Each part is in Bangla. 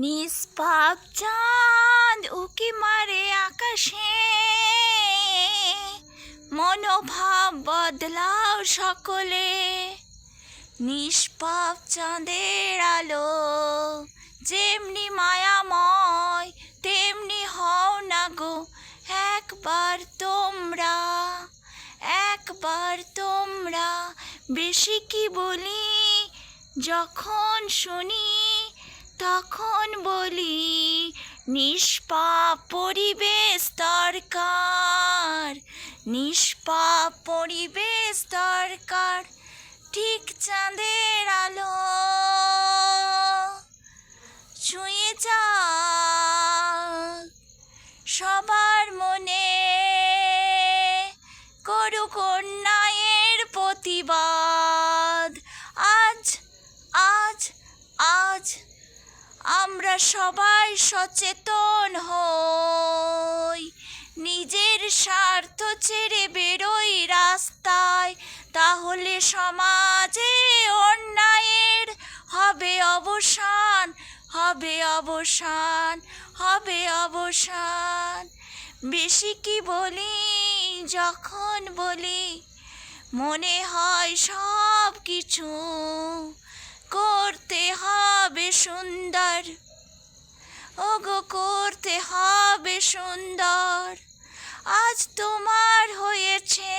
নিষ্পাপ চাঁদ উকি মারে আকাশে। মনোভাব বদলাও সকলে। নিষ্পাপ চাঁদের আলো যেমনি মায়াময়, তেমনি হও না গো, একবার তোমরা একবার তোমরা। বেশি কি বলি, যখন শুনি তখন বলি নিষ্পাপ পরিবেশ দরকার নিষ্পাপ পরিবেশ দরকার ঠিক চাঁদের আলো ছুঁয়ে যা সবার আমরা সবাই সচেতন হই। নিজের স্বার্থ ছেড়ে বেরোই রাস্তায়, তাহলে সমাজে অন্যায়ের হবে অবসান হবে অবসান হবে অবসান। বেশি কি বলি, যখন বলি, মনে হয় সব কিছু করতে হবে সুন্দর। ওগো, করতে হবে সুন্দর। আজ তোমার হয়েছে,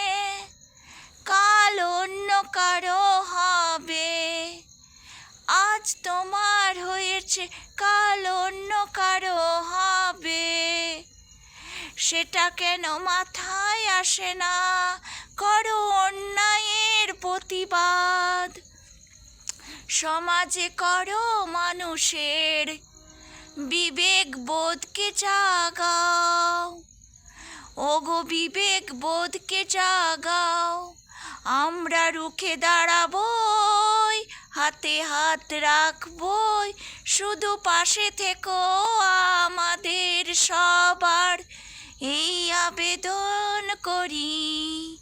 কাল অন্য কারও হবে। আজ তোমার হয়েছে, কাল অন্য কারও হবে। সেটা কেন মাথায় আসে না? করো অন্যায়ের প্রতিবাদ। সমাজে করো মানুষের বিবেক বোধকে জাগাও। ওগো বিবেক বোধকে জাগাও। আমরা রুখে দাঁড়াবই, হাতে হাত রাখবই। শুধু পাশে থেকো আমাদের সবার। এই আবেদন করি।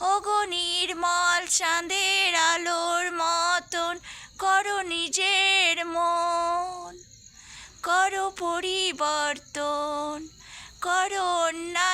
ওগো নির্মল চাঁদের আলোর মতন করো নিজের মন। করো পরিবর্তন করো প্রতিবাদ